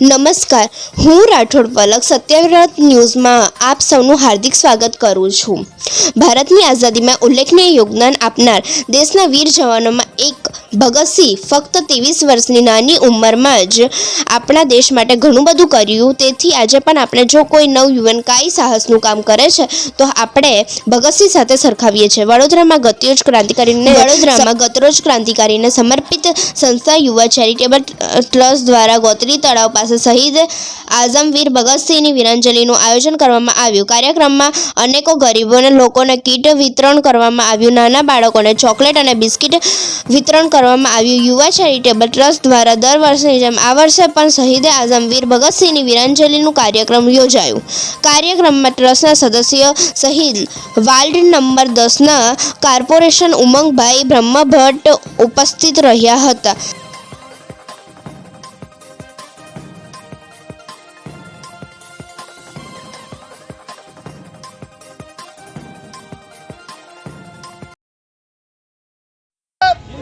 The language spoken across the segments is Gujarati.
નમસ્કાર. હું રાઠોડ પલક સત્યવ્રત ન્યૂઝમાં આપ સૌનું હાર્દિક સ્વાગત કરું છું. ભારતની આઝાદીમાં ઉલ્લેખનીય યોગદાન આપનાર દેશના વીર જવાનોમાં એક ભગતસિંહ ફક્ત ત્રેવીસ વર્ષની નાની ઉંમરમાં જ આપણા દેશ માટે ઘણું બધું કર્યું. તેથી આજે પણ આપણે જો કોઈ નવ યુવન કાંઈ સાહસનું કામ કરે છે તો આપણે ભગતસિંહ સાથે સરખાવીએ છીએ. વડોદરામાં ગતિરોજ ક્રાંતિકારીને વડોદરામાં ગતરોજ ક્રાંતિકારીને સમર્પિત સંસ્થા યુવા ચેરિટેબલ ટ્રસ્ટ દ્વારા ગોત્રી તળાવ પાસે શહીદ આઝમવીર ભગતસિંહની વીરાંજલિનું આયોજન કરવામાં આવ્યું. કાર્યક્રમમાં અનેકો ગરીબોને લોકોને કીટ વિતરણ કરવામાં આવ્યું. નાના બાળકોને ચોકલેટ અને બિસ્કિટ વિતરણ કરવામાં આવ્યું. યુવા ચેરિટેબલ ટ્રસ્ટ દ્વારા દર વર્ષની જેમ આ વર્ષે પણ શહીદ આઝમવીર ભગતસિંહની વીરાંજલિનું કાર્યક્રમ યોજાયું. કાર્યક્રમમાં ટ્રસ્ટના સદસ્ય શહીદ વાર્ડ નંબર દસના કોર્પોરેશન ઉમંગભાઈ બ્રહ્મભટ્ટ ઉપસ્થિત રહ્યા હતા.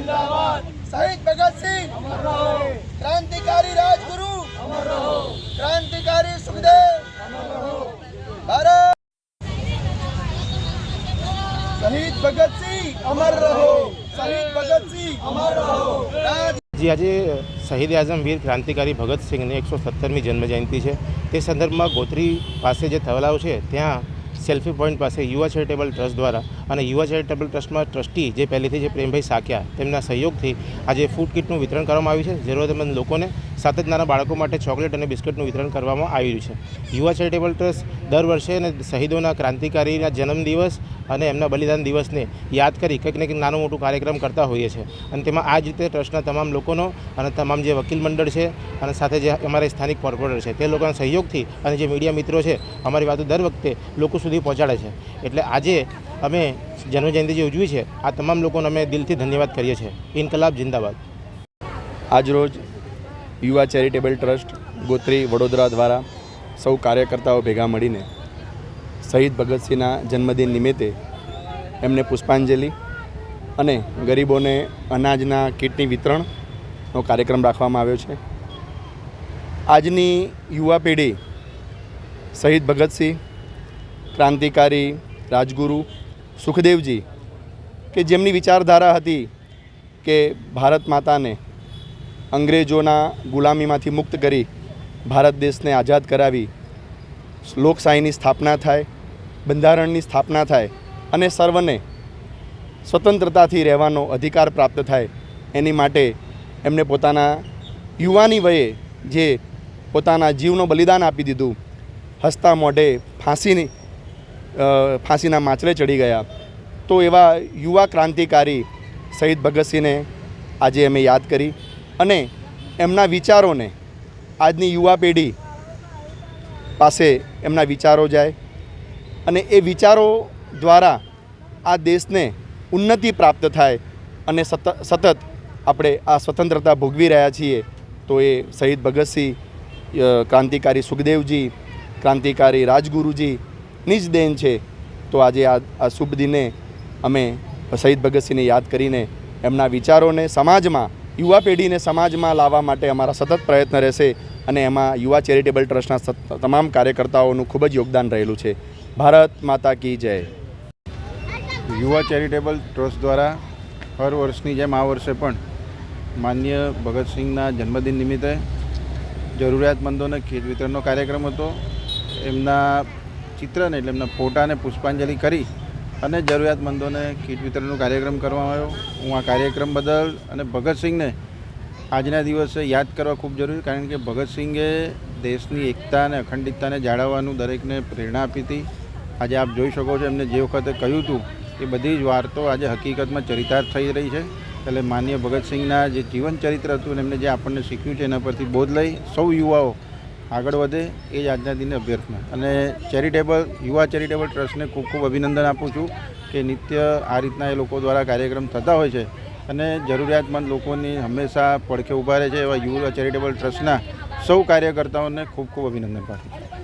શહીદ ભગતસિંહ ક્રાંતિકારી રાજગુરુ. ક્રાંતિકારી સુખદેવ. ભારત. શહીદ ભગતસિંહ અમર રહો. શહીદ ભગતસિંહ અમર રહો. જી આજે શહીદ આઝમ વીર ક્રાંતિકારી ભગતસિંહની એકસો સત્તરમી જન્મજયંતિ છે. તે સંદર્ભમાં ગોત્રી પાસે જે તલાવ છે ત્યાં સેલ્ફી પોઈન્ટ પાસે યુવા ચેરિટેબલ ટ્રસ્ટ દ્વારા અને યુવા ચેરિટેબલ ટ્રસ્ટમાં ટ્રસ્ટી જે પહેલેથી જે પ્રેમભાઈ સાક્યા તેમના સહયોગથી આજે ફૂડ કિટનું વિતરણ કરવામાં આવ્યું છે. જરૂરતમંદ લોકોને સાથે જ નાના બાળકો માટે ચોકલેટ અને બિસ્કિટનું વિતરણ કરવામાં આવ્યું છે. યુવા ચેરિટેબલ ટ્રસ્ટ દર વર્ષે અને શહીદોના ક્રાંતિકારીના જન્મદિવસ અને એમના બલિદાન દિવસને યાદ કરી કંઈક ને કંઈક નાનો મોટું કાર્યક્રમ કરતા હોઈએ છીએ અને તેમાં આ જ રીતે ટ્રસ્ટના તમામ લોકોનો અને તમામ જે વકીલ મંડળ છે અને સાથે જે અમારા સ્થાનિક કોર્પોરેટર છે તે લોકોના સહયોગથી અને જે મીડિયા મિત્રો છે, અમારી વાતો દર વખતે લોકો સુધી પહોંચાડે છે. એટલે આજે અમે જન્મજયંતિ જે ઉજવી છે, આ તમામ લોકોને અમે દિલથી ધન્યવાદ કરીએ છીએ. ઇન્કલાબ જિંદાબાદ. આજરોજ યુવા ચેરિટેબલ ટ્રસ્ટ ગોત્રી વડોદરા દ્વારા સૌ કાર્યકર્તાઓ ભેગા મળીને શહીદ ભગતસિંહના જન્મદિન નિમિત્તે એમને પુષ્પાંજલિ અને ગરીબોને અનાજના કીટની વિતરણનો કાર્યક્રમ રાખવામાં આવ્યો છે. આજની યુવા પેઢી શહીદ ભગતસિંહ, ક્રાંતિકારી રાજગુરુ સુખદેવજી, કે જેમની વિચારધારા હતી કે ભારત માતાને અંગ્રેજોના ગુલામીમાંથી મુક્ત કરી ભારત દેશને આઝાદ કરાવી, લોકશાહીની સ્થાપના થાય, બંધારણની સ્થાપના થાય અને સર્વને સ્વતંત્રતાથી રહેવાનો અધિકાર પ્રાપ્ત થાય, એની માટે એમને પોતાના યુવાની વયે જે પોતાના જીવનું બલિદાન આપી દીધું, હસતા મોઢે ફાંસીની ફાંસીના માચરે ચડી ગયા. તો એવા યુવા ક્રાંતિકારી શહીદ ભગતસિંહને આજે અમે યાદ કરી અને એમના વિચારોને આજની યુવા પેઢી પાસે એમના વિચારો જાય અને એ વિચારો દ્વારા આ દેશને ઉન્નતિ પ્રાપ્ત થાય અને સતત સતત આપણે આ સ્વતંત્રતા ભોગવી રહ્યા છીએ. તો એ શહીદ ભગતસિંહ ક્રાંતિકારી સુખદેવજી, ક્રાંતિકારી રાજગુરુજીની જ દેન છે. તો આજે આ આ શુભ દિને અમે શહીદ ભગતસિંહને યાદ કરીને એમના વિચારોને સમાજમાં, યુવા પેઢીને સમાજમાં લાવવા માટે અમારા સતત પ્રયત્ન રહેશે અને એમાં યુવા ચેરિટેબલ ટ્રસ્ટના તમામ કાર્યકર્તાઓનું ખૂબ જ યોગદાન રહેલું છે. ભારત માતા કી જય. યુવા ચેરિટેબલ ટ્રસ્ટ દ્વારા હર વર્ષની જેમ આ વર્ષે પણ માન્ય ભગતસિંહના જન્મદિન નિમિત્તે જરૂરિયાતમંદોને ખેત વિતરણનો કાર્યક્રમ હતો. એમના ચિત્રને એટલે એમના ફોટાને પુષ્પાંજલિ કરી અને જરૂરિયાતમંદોને કીટ વિતરણનો કાર્યક્રમ કરવામાં આવ્યો. હું આ કાર્યક્રમ બદલ અને ભગતસિંહને આજના દિવસે યાદ કરવા ખૂબ જરૂરી કારણ કે ભગતસિંહે દેશની એકતા અને અખંડિતતાને જાળવવાનું દરેકને પ્રેરણા આપી હતી. આજે આપ જોઈ શકો છો એમને જે વખતે કહ્યું હતું, એ બધી જ વાર્તો આજે હકીકતમાં ચરિતાર્થ થઈ રહી છે. એટલે માન્ય ભગતસિંહના જે જીવન ચરિત્ર હતું અને એમને જે આપણને શીખ્યું છે એના પરથી બોધ લઈ સૌ યુવાઓ આગળ વધે એ જ આજના દિને અભ્યર્થના. અને ચેરિટેબલ, યુવા ચેરિટેબલ ટ્રસ્ટને ખૂબ ખૂબ અભિનંદન આપું છું કે નિત્ય આ રીતના એ લોકો દ્વારા કાર્યક્રમ થતા હોય છે અને જરૂરિયાતમંદ લોકોની હંમેશા પડખે ઊભા રહે છે એવા યુવા ચેરિટેબલ ટ્રસ્ટના સૌ કાર્યકર્તાઓને ખૂબ ખૂબ અભિનંદન પાઠવું છું.